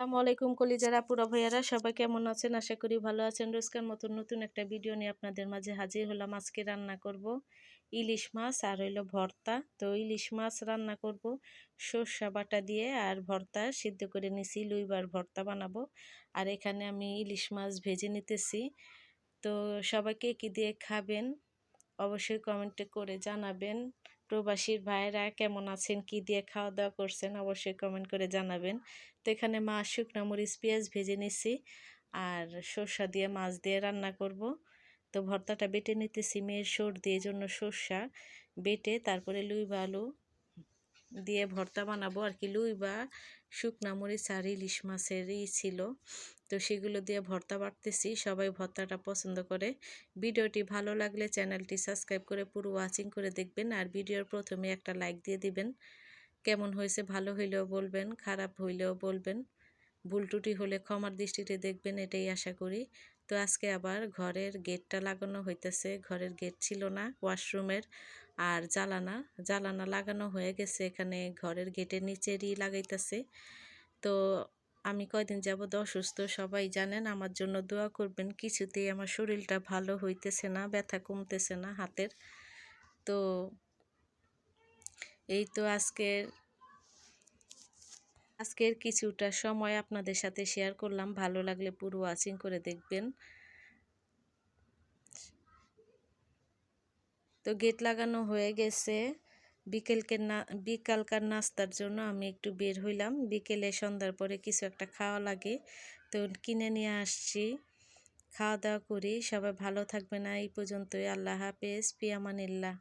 আসসালামু আলাইকুম কলিজারা পুরা ভাইয়ারা, সবাই কেমন আছেন? আশা করি ভালো আছেন। রোজকার মতন নতুন একটা ভিডিও নিয়ে আপনাদের মাঝে হাজির হলাম। আজকে রান্না করব ইলিশ মাছ আর হইল ভর্তা। তো ইলিশ মাছ রান্না করব সর্ষা বাটা দিয়ে আর ভর্তা সিদ্ধ করে নিছি, লুইবার ভর্তা বানাবো। আর এখানে আমি ইলিশ মাছ ভেজে নিতেছি। তো সবাইকে কি দিয়ে খাবেন? অবশ্যই কমেন্টে করে জানাবেন। প্রবাসীর ভাইয়েরা কেমন আছেন? কি দিয়ে খাওয়া দাওয়া করছেন? অবশ্যই কমেন্ট করে জানাবেন। তো এখানে মাছ শুকনো মরিচ, পেঁয়াজ ভেজে নিছি আর সর্ষা দিয়ে মাছ দিয়ে রান্না করব। তো ভর্তাটা বেটে নিতেছি মেয়ের সর দিয়ে জন্য সর্ষা বেটে তারপরে লুই বা আলু দিয়ে ভর্তা বানাবো। আর কি লুই বা শুকনা মরিচ আর ইলিশ মাছেরই ছিল। তো সেগুলো দিয়ে ভর্তা বাড়তেছি সবাই ভর্তাটা পছন্দ করে। ভিডিওটি ভালো লাগলে চ্যানেলটি সাবস্ক্রাইব করে পুরো ওয়াচিং করে দেখবেন আর ভিডিওর প্রথমে একটা লাইক দিয়ে দিবেন। কেমন হয়েছে, ভালো হইলেও বলবেন, খারাপ হইলেও বলবেন, ভুল টুটি হলে ক্ষমার দৃষ্টিতে দেখবেন, এটাই আশা করি। তো আজকে আবার ঘরের গেটটা লাগানো হইতেছে। ঘরের গেট ছিল না, ওয়াশরুমের আর জ্বালানা। জ্বালানা লাগানো হয়ে গেছে, এখানে ঘরের গেটের নিচেরই লাগাইতেছে। তো আমি কয়দিন যাবৎ অসুস্থ, সবাই জানেন আমার জন্য দোয়া করবেন, কিছুতেই আমার শরীরটা ভালো হইতেছে না, ব্যথা কমতেছে না হাতের। তো এই তো আজকের আজকের কিছুটা সময় আপনাদের সাথে শেয়ার করলাম, ভালো লাগলে পুরো ওয়াচিং করে দেখবেন। তো গেট লাগানো হয়ে গেছে। বিকেলকে না, বিকালকার নাস্তার জন্য আমি একটু বের হইলাম। বিকেলে সন্ধ্যার পরে কিছু একটা খাওয়া লাগে, তো কিনে নিয়ে আসছি। খাওয়া দাওয়া করি। সবাই ভালো থাকবে না এই পর্যন্তই। আল্লাহ হাফেজ। পিয়ামানিল্লাহ